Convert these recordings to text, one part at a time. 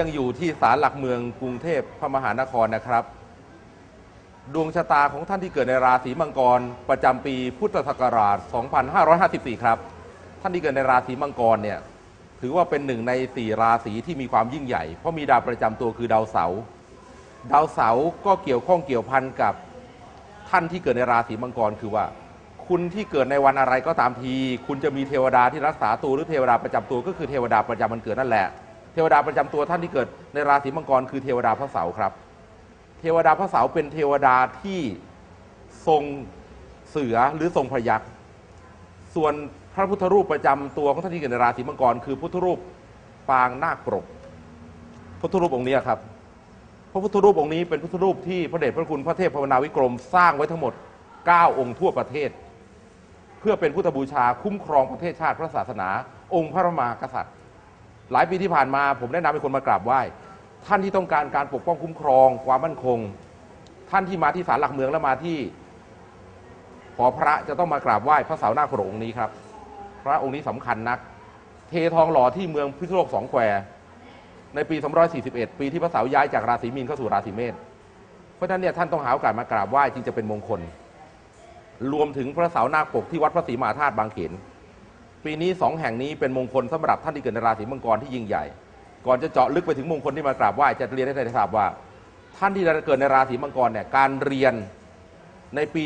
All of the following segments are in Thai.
ยังอยู่ที่ศาลหลักเมืองกรุงเทพพระมหานครนะครับ ดวงชะตาของท่านที่เกิดในราศีมังกร ประจำปีพุทธศักราช 2554 ครับ ท่านที่เกิดในราศีมังกรเนี่ยถือว่าเป็นหนึ่งในสี่ราศีที่มีความยิ่งใหญ่ เพราะมีดาวประจำตัวคือดาวเสาร์ดาวเสาร์ก็เกี่ยวข้องเกี่ยวพันกับท่านที่เกิดในราศีมังกรคือว่า คุณที่เกิดในวันอะไรก็ตามที คุณจะมีเทวดาที่รักษาตัวหรือเทวดาประจำตัวก็คือเทวดาประจำวันเกิดนั่นแหละ เทวดาประจำตัวท่านที่เกิดในราศีมังกรคือเทวดาพระเสาร์ครับ เทวดาพระเสาร์เป็นเทวดาที่ทรงเสือหรือทรงพยักษ์ส่วนพระพุทธรูปประจำตัวของท่านที่เกิดในราศีมังกรคือพุทธรูปปางนาคปรกพุทธรูปองค์นี้ครับพระพุทธรูปองค์นี้เป็นพุทธรูปที่พระเดชพระคุณพระเทพภาวนาวิกรมสร้างไว้ทั้งหมด 9 องค์ทั่วประเทศ เพื่อเป็นพุทธบูชาคุ้มครองประเทศชาติพระศาสนา องค์พระมหากษัตริย์ หลายปีที่ผ่านมาผมแนะนำให้คนมากราบไหว้ท่านที่ต้องการการปกป้องคุ้มครองความมั่นคง ท่านที่มาที่ศาลหลักเมืองแล้วมาที่หอพระจะต้องมากราบไหว้พระเสาหน้าโขงค์นี้ครับ พระองค์นี้สำคัญนัก เททองหล่อที่เมืองพิษณุโลกสองแควในปี 241 ปีที่พระเสาย้ายจากราศีมีนเข้าสู่ราศีเมษเพราะฉะนั้นเนี่ยท่านต้องหาโอกาสมากราบไหว้จึงจะเป็นมงคล รวมถึงพระเสาหน้าปกที่วัดพระศรีมหาธาตุบางเขน ปีนี้สองแห่งนี้เป็นมงคลสำหรับท่านที่เกิดในราศีมังกรที่ยิ่งใหญ่ ก่อนจะเจาะลึกไปถึงมงคลที่มากราบไหว้จะเรียนให้ท่านได้ทราบว่า ท่านที่เกิดในราศีมังกรเนี่ยการเรียนในปี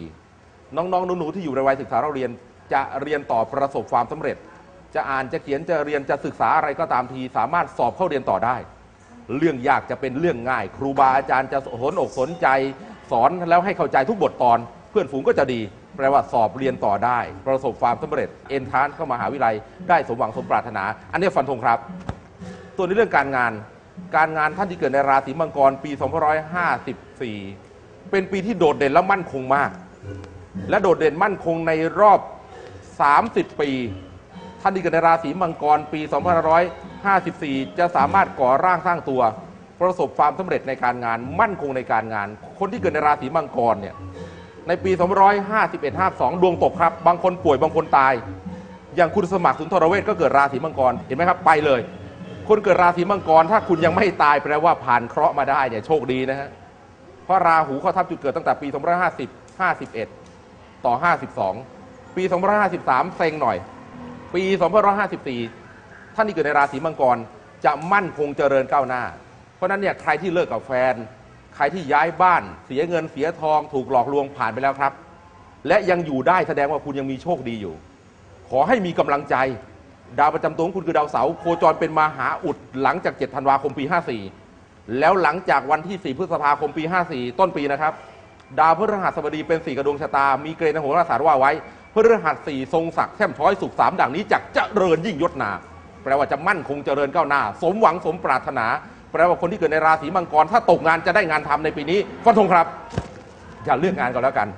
2554 น้องๆหนูๆที่อยู่ในวัยศึกษาเราเรียนจะเรียนต่อประสบความสำเร็จ จะอ่านจะเขียนจะเรียนจะศึกษาอะไรก็ตามที สามารถสอบเข้าเรียนต่อได้ เรื่องยากจะเป็นเรื่องง่าย ครูบาอาจารย์จะสนอกสนใจ สอนแล้วให้เข้าใจทุกบทตอน พื่อนฝูงก็จะดี แปลว่าสอบเรียนต่อได้ ประสบความสำเร็จเอนทรานเข้ามหาวิทยาลัยได้สมหวังสมปรารถนา อันนี้ฟันธงครับ ตัวในเรื่องการงาน การงานท่านที่เกิดในราศีมังกรปี 2554 เป็นปีที่โดดเด่นและมั่นคงมาก และโดดเด่นมั่นคงในรอบ 30 ปี ท่านที่เกิดในราศีมังกรปี2554 จะสามารถก่อร่างสร้างตัว ประสบความสำเร็จในการงาน มั่นคงในการงาน คนที่เกิดในราศีมังกรเนี่ย ในปี 251 52 ดวงตกครับ บางคนป่วยบางคนตาย อย่างคุณสมัครสุนทรเวชก็เกิดราศีมังกร เห็นไหมครับ ไปเลย คนเกิดราศีมังกร ถ้าคุณยังไม่ตายแปลว่าผ่านเคราะห์มาได้เนี่ยโชคดีนะฮะ เพราะราหูเข้าทับจุดเกิดตั้งแต่ปี 250 51 ต่อ 52 ปี 253 เซ็งหน่อย ปี 254 ท่านที่เกิดในราศีมังกรจะมั่นคงเจริญก้าวหน้า เพราะนั้นเนี่ยใครที่เลิกกับแฟน ใครที่ย้ายบ้านเสียเงินเสียทองถูกหลอกลวงผ่านไปแล้วครับ และยังอยู่ได้แสดงว่าคุณยังมีโชคดีอยู่ ขอให้มีกำลังใจ ดาวประจำตัวของคุณคือดาวเสาร์โคจรเป็นมหาอุดหลังจาก 7 ธันวาคมปี 54 แล้วหลังจากวันที่ 4 พฤษภาคมปี 54 ต้นปีนะครับ ดาวพฤหัสบดีเป็นสี่กระดวงชะตา มีเกณฑ์ในโหราศาสตร์ว่าไว้พฤหัสสี่ทรงศักดิ์แช่มช้อยสุขสามดังนี้จักเจริญยิ่งยศนา แปลว่าจะมั่นคงเจริญก้าวหน้า สมหวังสมปรารถนา ลว่าคนที่เกิดในราศีมังกร ถ้าตกงานจะได้งานทำในปีนี้ฟันธงครับ อย่าเลือกงานก็แล้วกัน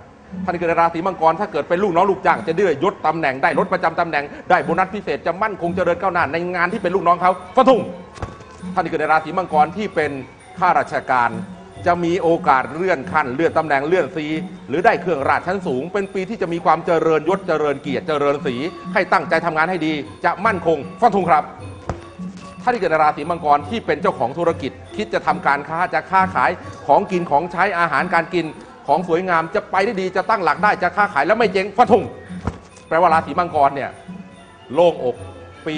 ท่านที่เกิดในราศีมังกรถ้าเกิดเป็นลูกน้องลูกจ้างจะได้ยศตำแหน่งได้รถประจำตำแหน่งได้โบนัสพิเศษจะมั่นคงเจริญก้าวหน้าในงานที่เป็นลูกน้องเขาฟันธงท่านที่เกิดในราศีมังกรที่เป็นข้าราชการจะมีโอกาสเลื่อนขั้นเลื่อนตำแหน่งเลื่อนสี หรือได้เครื่องราชชั้นสูง เป็นปีที่จะมีความเจริญยศเจริญเกียรติเจริญสีให้ตั้งใจทำงานให้ดี จะมั่นคงฟันธงครับานที่เกิดในราศีมังกรที่เป็นเจ้าของธุรกิจ คิดจะทำการค้าจะค้าขายของกินของใช้อาหารการกินของสวยงามจะไปได้ดีจะตั้งหลักได้จะค้าขายแล้วไม่เจ๊งฟันธงแปลว่าราศีมังกรเนี่ยโล่งอกปี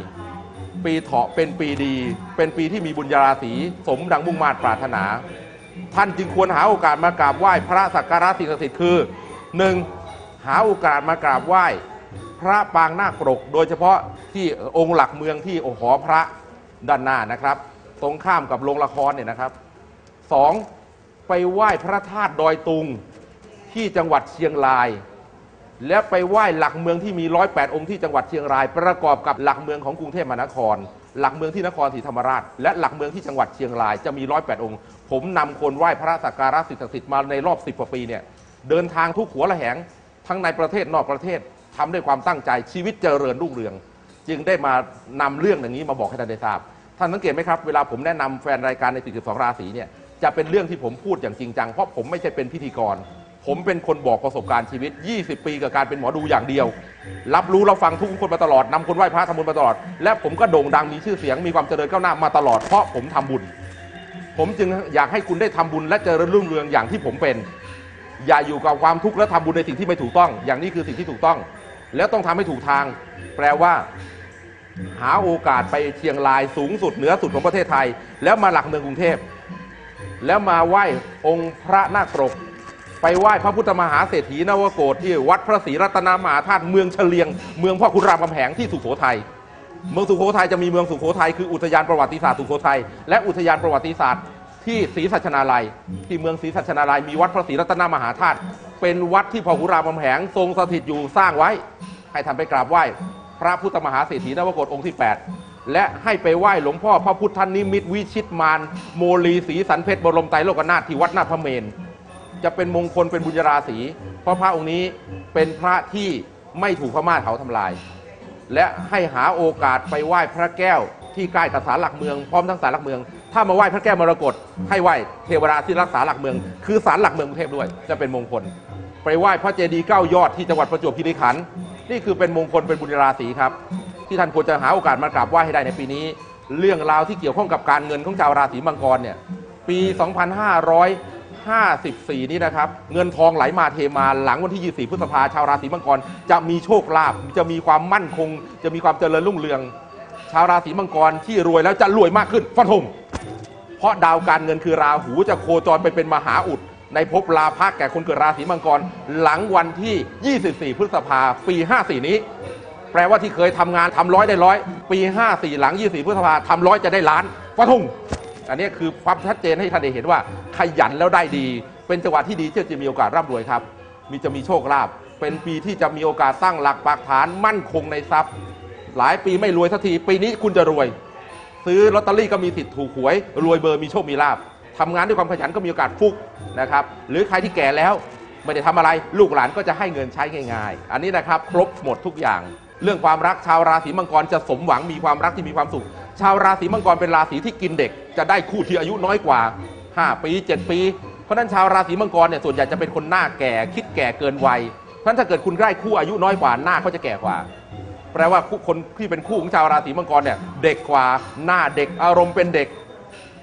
54 ปีเถาะเป็นปีดี เป็นปีที่มีบุญญาราศีสมดังมุ่งมาตรปรารถนา ท่านจึงควรหาโอกาสมากราบไหว้พระสักการะสิ่งศักดิ์สิทธิ์คือหนึ่งหาโอกาสมากราบไหว้ พระปางนาคปรก โดยเฉพาะที่องค์หลักเมืองที่หอพระด้านหน้านะครับ ตรงข้ามกับโรงละครเนี่ยนะครับสองไปไหว้พระธาตุดอยตุงที่จังหวัดเชียงราย และไปไหว้หลักเมืองที่มีร้อยแปดองค์ที่จังหวัดเชียงราย ประกอบกับหลักเมืองของกรุงเทพมหานคร หลักเมืองที่นครศรีธรรมราช และหลักเมืองที่จังหวัดเชียงรายจะมีร้อยแปดองค์ ผมนำคนไหว้พระสักการะสิ่งศักดิ์สิทธิ์มาในรอบสิบกว่าปีเนี่ยเดินทางทุกหัวละแหงทั้งในประเทศนอกประเทศ ทำด้วยความตั้งใจชีวิตเจริญรุ่งเรือง จึงได้มานำเรื่องอย่างนี้มาบอกให้ท่านได้ทราบ ท่านสังเกตไหมครับ เวลาผมแนะนำแฟนรายการใน 42 ราศีเนี่ยจะเป็นเรื่องที่ผมพูดอย่างจริงจังเพราะผมไม่ใช่เป็นพิธีกร ผมเป็นคนบอกประสบการณ์ชีวิต 20 ปีกับการเป็นหมอดูอย่างเดียว รับรู้เราฟังทุกคนมาตลอดนำคนไหว้พระทำบุญมาตลอด และผมก็โด่งดังมีชื่อเสียงมีความเจริญก้าวหน้ามาตลอดเพราะผมทำบุญ ผมจึงอยากให้คุณได้ทำบุญและเจริญรุ่งเรืองอย่างที่ผมเป็น อย่าอยู่กับความทุกข์และทำบุญในสิ่งที่ไม่ถูกต้อง อย่างนี้คือสิ่งที่ถูกต้อง แล้วต้องทำให้ถูกทาง แปลว่า หาโอกาสไปเชียงรายสูงสุดเหนือสุดของประเทศไทย แล้วมาหลักเมืองกรุงเทพ แล้วมาไหว้องค์พระนาคปรก ไปไหว้พระพุทธมหาเศรษฐีนวโกศที่วัดพระศรีรัตนมหาธาตุเมืองเฉลียง เมืองพ่อคุณรามคำแหงที่สุโขทัยเมืองสุโขทัยจะมีเมืองสุโขทัยคืออุทยานประวัติศาสตร์สุโขทัยและอุทยานประวัติศาสตร์ ที่ศรีสัชนาลัย ที่เมืองศรีสัชนาลัย มีวัดพระศรีรัตนมหาธาตุเป็นวัดที่พ่อขุนรามคำแหงทรงสถิตอยู่สร้างไว้ ให้ท่านไปกราบไหว้ พระพุทธมหาเศรษฐีนวโกศองค์ที่ 8 และให้ไปไหว้หลวงพ่อพระพุทธนิมิตวิชิตมารโมลีศรีสันเพชรบรมไตรโลกนาถที่วัดนาถพระเมน จะเป็นมงคลเป็นบุญญาราศีเพราะพระองค์นี้เป็นพระที่ไม่ถูกพม่าเผาทำลาย และให้หาโอกาสไปไหว้พระแก้วที่ใกล้กับศาลหลักเมืองพร้อมทั้งศาลหลักเมือง ถ้ามาไหว้พระแก้วมรกตให้ไหว้เทวดาที่รักษาหลักเมือง คือศาลหลักเมืองกรุงเทพด้วยจะเป็นมงคล ไปไหว้พระเจดีย์เก้ายอดที่จังหวัดประจวบคีรีขันธ์นี่คือเป็นมงคลเป็นบุญราศีครับ ที่ท่านควรจะหาโอกาสมากราบไหว้ให้ได้ในปีนี้ เรื่องราวที่เกี่ยวข้องกับการเงินของชาวราศีมังกรเนี่ยปี 2554 นี้นะครับ เงินทองไหลมาเทมาหลังวันที่ 24 พฤษภาชาวราศีมังกร จะมีโชคลาภจะมีความมั่นคง จะมีความเจริญรุ่งเรือง ชาวราศีมังกรที่รวยแล้วจะรวยมากขึ้นฟันธง เพราะดาวการเงินคือราหูจะโคจรไปเป็นมหาอุด ในภพลาภะแก่คนเกิดราศีมังกร หลังวันที่ 24 พฤษภาปี 54 นี้ แปลว่าที่เคยทำงานทำร้อยได้ร้อยปี 54 หลัง 24 พฤษภาทำร้อยจะได้ล้านฟันธงอันนี้คือความชัดเจนให้ท่านได้เห็นว่า ขยันแล้วได้ดี เป็นจังหวะที่ดีที่จะมีโอกาสร่ำรวยครับ มีจะมีโชคลาภเป็นปีที่จะมีโอกาสตั้งหลักปักฐานมั่นคงในทรัพย์ หลายปีไม่รวยสักทีปีนี้คุณจะรวย ซื้อลอตเตอรี่ก็มีสิทธิ์ถูกหวย รวยเบอร์มีโชคมีลาบทำงานด้วยความขยันก็มีโอกาสฟุกนะครับหรือใครที่แก่แล้วไม่ได้ทำอะไรลูกหลานก็จะให้เงินใช้ง่าย ๆ อันนี้นะครับครบหมดทุกอย่าง เรื่องความรักชาวราศีมังกรจะสมหวังมีความรักที่มีความสุข ชาวราศีมังกรเป็นราศีที่กินเด็ก จะได้คู่ที่อายุน้อยกว่า 5 ปี 7 ปี เพราะนั้นชาวราศีมังกรเนี่ยส่วนใหญ่จะเป็นคนหน้าแก่คิดแก่เกินวัยเพราะฉะนั้นถ้าเกิดคุณได้คู่อายุน้อยกว่าหน้าเขาจะแก่กว่า แปลว่าคู่คนที่เป็นคู่ของชาวราศีมังกรเนี่ยเด็กกว่าหน้าเด็กอารมณ์เป็นเด็ก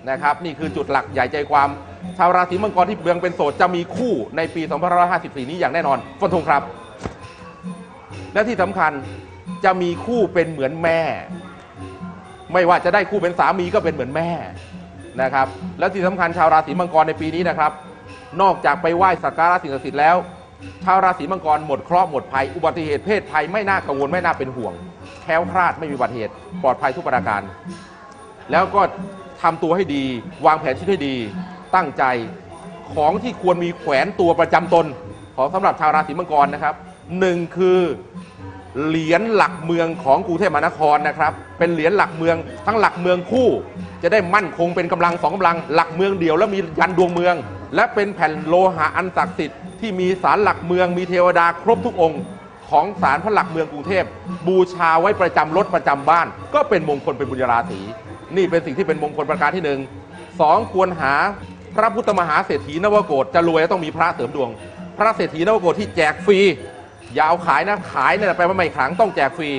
นะครับนี่คือจุดหลักใหญ่ใจความ ชาวราศีมังกรที่เบืองเป็นโสดจะมีคู่ในปี 2554 นี้อย่างแน่นอนฟันธงครับ และที่สำคัญจะมีคู่เป็นเหมือนแม่ ไม่ว่าจะได้คู่เป็นสามีก็เป็นเหมือนแม่นะครับ และที่สำคัญชาวราศีมังกรในปีนี้นะครับ นอกจากไปไหว้สักการะสิ่งศักดิ์สิทธิ์แล้ว ชาวราศีมังกรหมดเคราะห์หมดภัย อุบัติเหตุเพศภัยไม่น่ากังวลไม่น่าเป็นห่วงแคล้วคลาดไม่มีอุบัติเหตุปลอดภัยทุกประการ แล้วก็ทำตัวให้ดี วางแผนชีวิตให้ดี ตั้งใจของที่ควรมีแขวนตัวประจำตน ของสำหรับชาวราศีมังกรนะครับหนึ่งคือ เหรียญหลักเมืองของกรุงเทพมหานครนะครับ เป็นเหรียญหลักเมืองทั้งหลักเมืองคู่ จะได้มั่นคงเป็นกำลังสองกำลัง หลักเมืองเดียวแล้วมียันดวงเมือง และเป็นแผ่นโลหะอันศักดิ์สิทธิ์ที่มีสารหลักเมืองมีเทวดาครบทุกองค์ ของศาลพระหลักเมืองกรุงเทพ บูชาไว้ประจำรถประจำบ้าน ก็เป็นมงคลเป็นบุญญาราศีนี่เป็นสิ่งที่เป็นมงคลประการที่หนึ่งสองควรหาพระพุทธมหาเศรษฐีนวโกศจะรวยต้องมีพระเสริมดวง พระเศรษฐีนวโกศที่แจกฟรี อย่าเอาขายนะขายเนี่ยแปลว่าไม่ขลังต้องแจกฟรี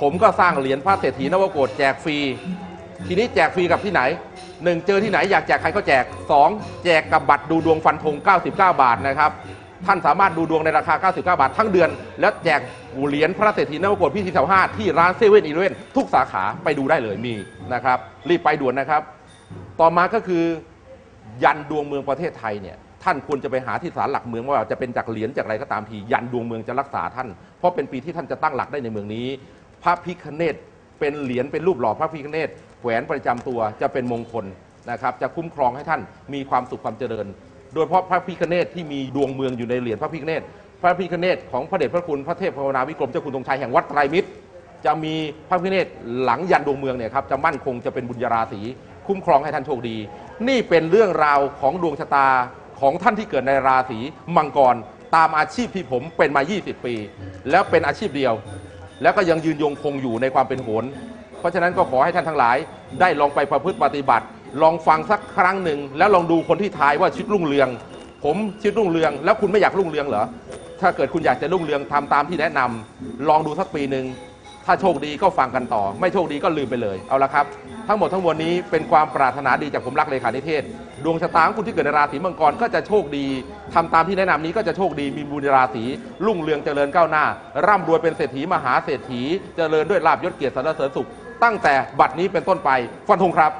ผมก็สร้างเหรียญพระเศรษฐีนวโกศแจกฟรี ทีนี้แจกฟรีกับที่ไหนหนึ่งเจอที่ไหนอยากแจกใครก็แจกสองแจกกับบัตรดูดวงฟันธง99 บาทนะครับท่านสามารถดูดวงในราคา 99 บาท ทั้งเดือน แล้วแจกเหรียญพระเศรษฐีนวโกศพี่ที่แถวห้าที่ร้านเซเว่นอีเลเวนทุกสาขาไปดูได้เลยมีนะครับ รีบไปด่วนนะครับ ต่อมาก็คือยันดวงเมืองประเทศไทยเนี่ย ท่านควรจะไปหาที่ศาลหลักเมืองว่าจะเป็นจากเหรียญจากอะไรก็ตามทียันดวงเมืองจะรักษาท่าน เพราะเป็นปีที่ท่านจะตั้งหลักได้ในเมืองนี้ พระพิคเนตเป็นเหรียญเป็นรูปหล่อพระพิคเนตแขวนประจำตัวจะเป็นมงคลนะครับจะคุ้มครองให้ท่านมีความสุขความเจริญ โดยเฉพาะพระพิคเนตที่มีดวงเมืองอยู่ในเหรียญพระพิคเนตพระพิคเนตของพระเดชพระคุณพระเทพภาวนาวิกรมเจ้าคุณธงชัยแห่งวัดไตรมิตร จะมีพระพิฆเนศหลังยันดวงเมืองเนี่ยครับจะมั่นคงจะเป็นบุญญาราศีคุ้มครองให้ท่านโชคดี นี่เป็นเรื่องราวของดวงชะตา ของท่านที่เกิดในราศีมังกรตามอาชีพที่ผมเป็นมา 20 ปี แล้วเป็นอาชีพเดียว แล้วก็ยังยืนยงคงอยู่ในความเป็นโหนเพราะฉะนั้นก็ขอให้ท่านทั้งหลาย ได้ลองไปประพฤติปฏิบัติ ลองฟังสักครั้งหนึ่ง แล้วลองดูคนที่ทายว่าชีวิตรุ่งเรือง ผมชิดรุ่งเรือง แล้วคุณไม่อยากรุ่งเรืองเหรอถ้าเกิดคุณอยากจะรุ่งเรืองทำตามที่แนะนำลองดูสักปีหนึ่ง ถ้าโชคดีก็ฟังกันต่อ ไม่โชคดีก็ลืมไปเลยเอาละครับ ทั้งหมดทั้งมวลนี้เป็นความปรารถนาดีจากผมรักเลขานิเทศ ดวงชะตาของคุณที่เกิดในราศีมังกรก็จะโชคดีทำตามที่แนะนำนี้ก็จะโชคดีมีบุญในราศีรุ่งเรืองเจริญก้าวหน้า ร่ำรวยเป็นเศรษฐีมหาเศรษฐี เจริญด้วยลาบยศเกียรติสรรเสริญสุข ตั้งแต่บัดนี้เป็นต้นไปฟันธงครับ